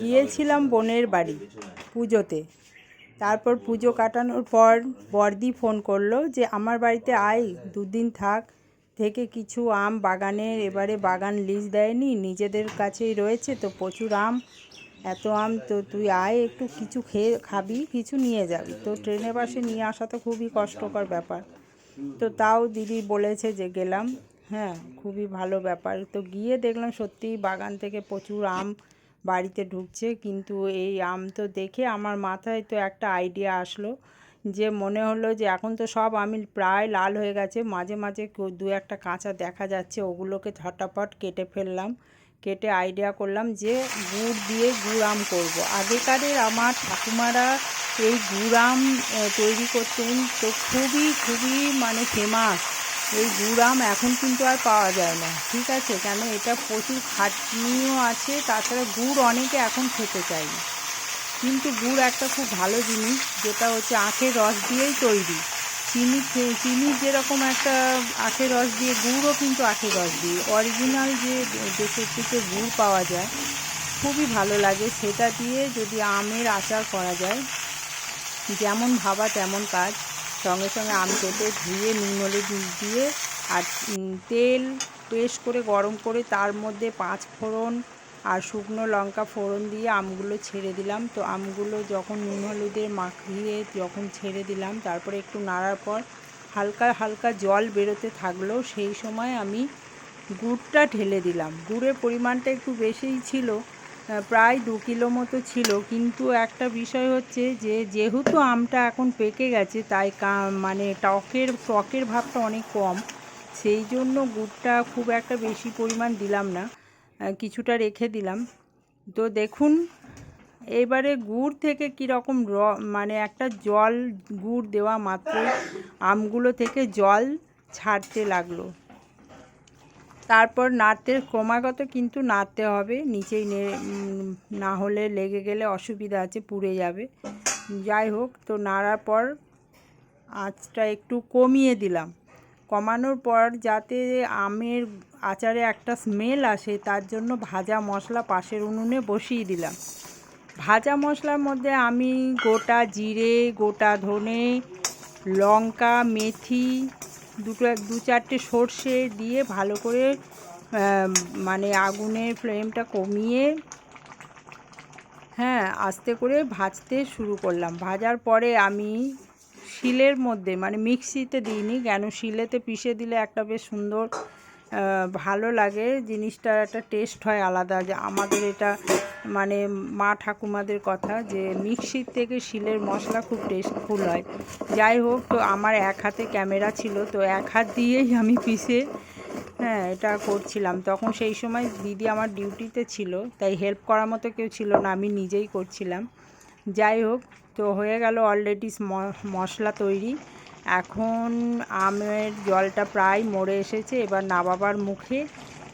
গিয়েছিলাম বোনের বাড়ি পুজোতে। তারপর পুজো কাটানোর পর বর্দি ফোন করল যে আমার বাড়িতে আয় দুদিন থাক। থেকে কিছু আম বাগানের এবারে বাগান লিজ দেয়নি নিজেদের কাছেই রয়েছে তো প্রচুর আম। এত আম তো তুই আয় একটু কিছু খেয়ে খাবি কিছু নিয়ে যাবি। তো ট্রেনে বাসে নিয়ে আসা তো খুবই কষ্টকর ব্যাপার। তো তাও দিদি বলেছে যে গেলাম। হ্যাঁ খুবই ভালো ব্যাপার। তো গিয়ে দেখলাম সত্যিই বাগান থেকে প্রচুর আম বাড়িতে ঢুকছে, কিন্তু এই আম তো দেখে আমার মাথায় তো একটা আইডিয়া আসলো যে মনে হলো যে এখন তো সব আমি প্রায় লাল হয়ে গেছে, মাঝে মাঝে দু একটা কাঁচা দেখা যাচ্ছে, ওগুলোকে ঝটাপট কেটে ফেললাম। কেটে আইডিয়া করলাম যে গুড় দিয়ে গুড় আম করব। আগেকারের আমার ঠাকুমারা এই গুড় আম তৈরি করতেন, তো খুবই খুবই মানে ফেমাস এই গুড় আম এখন কিন্তু আর পাওয়া যায় না, ঠিক আছে? কেন এটা প্রচুর খাটনিও আছে, তাছাড়া গুড় অনেকে এখন খেতে না। কিন্তু গুড় একটা খুব ভালো জিনিস, যেটা হচ্ছে আখের রস দিয়েই তৈরি। চিনি চিনি যেরকম একটা আখের রস দিয়ে, গুড়ও কিন্তু আখের রস দিয়ে। অরিজিনাল যে দেশের থেকে গুড় পাওয়া যায়, খুবই ভালো লাগে। সেটা দিয়ে যদি আমের আচার করা যায়, যেমন ভাবা তেমন কাজ। সঙ্গে সঙ্গে আম কেটে ধুয়ে, নুন, হলুদ দিয়ে আর তেল পেস্ট করে, গরম করে তার মধ্যে পাঁচ ফোড়ন আর শুকনো লঙ্কা ফোড়ন দিয়ে আমগুলো ছেড়ে দিলাম। তো আমগুলো যখন নুন হলুদের মাখিয়ে যখন ছেড়ে দিলাম, তারপরে একটু নাড়ার পর হালকা হালকা জল বেরোতে থাকল, সেই সময় আমি গুড়টা ঢেলে দিলাম। গুড়ের পরিমাণটা একটু বেশিই ছিল প্রায় দু কিলো মতো ছিল। কিন্তু একটা বিষয় হচ্ছে যে, যেহেতু আমটা এখন পেকে গেছে, তাই মানে টকের টকের ভাবটা অনেক কম। সেই জন্য গুড়টা খুব একটা বেশি পরিমাণ দিলাম না। কিছুটা রেখে দিলাম। তো দেখুন, এবারে গুড় থেকে কীরকম র মানে একটা জল, গুড় দেওয়া মাত্র আমগুলো থেকে জল ছাড়তে লাগল। তারপর নাড়তে, ক্রমাগত কিন্তু নাড়তে হবে। নিচেই নে না হলে লেগে গেলে অসুবিধা আছে, পুড়ে যাবে। যাই হোক, তো নাড়ার পর আঁচটা একটু কমিয়ে দিলাম। কমানোর পর যাতে আমের আচারে একটা স্মেল আসে, তার জন্য ভাজা মশলা পাশের উনুনে বসিয়ে দিলাম। ভাজা মশলার মধ্যে আমি গোটা জিরে, গোটা ধনে, লঙ্কা, মেথি দুটো দু চারটে সর্ষে দিয়ে ভালো করে মানে আগুনের ফ্লেমটা কমিয়ে হ্যাঁ আস্তে করে ভাজতে শুরু করলাম। ভাজার পরে আমি শিলের মধ্যে মানে মিক্সিতে দিইনি, কেন শিলেতে পিষে দিলে একটা বেশ সুন্দর ভালো লাগে। জিনিসটা একটা টেস্ট হয় আলাদা। যে আমাদের এটা মানে মা ঠাকুমাদের কথা যে মিক্সির থেকে শিলের মশলা খুব টেস্টফুল হয়। যাই হোক, তো আমার এক হাতে ক্যামেরা ছিল, তো এক হাত দিয়েই আমি পিষে হ্যাঁ এটা করছিলাম। তখন সেই সময় দিদি আমার ডিউটিতে ছিল, তাই হেল্প করার মতো কেউ ছিল না, আমি নিজেই করছিলাম। যাই হোক, তো হয়ে গেল অলরেডি মশলা তৈরি। এখন আমের জলটা প্রায় মরে এসেছে, এবার নাবাবার মুখে।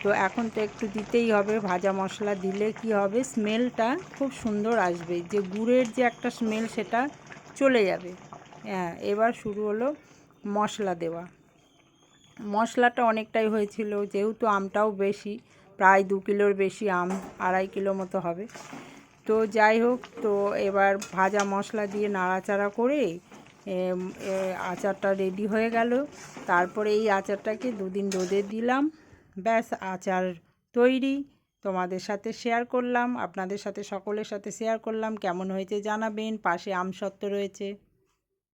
তো এখন তো একটু দিতেই হবে, ভাজা মশলা দিলে কি হবে? স্মেলটা খুব সুন্দর আসবে, যে গুড়ের যে একটা স্মেল সেটা চলে যাবে। হ্যাঁ এবার শুরু হলো মশলা দেওয়া। মশলাটা অনেকটাই হয়েছিল, যেহেতু আমটাও বেশি, প্রায় দু কিলোর বেশি আম, আড়াই কিলো মতো হবে। তো যাই হোক, তো এবার ভাজা মশলা দিয়ে নাড়াচাড়া করে আচারটা রেডি হয়ে গেল। তারপরে এই আচারটাকে দুদিন রোদে দিলাম। ব্যাস, আচার তৈরি। তোমাদের সাথে শেয়ার করলাম, আপনাদের সাথে সকলের সাথে শেয়ার করলাম। কেমন হয়েছে জানাবেন? পাশে আমসত্ত্ব রয়েছে।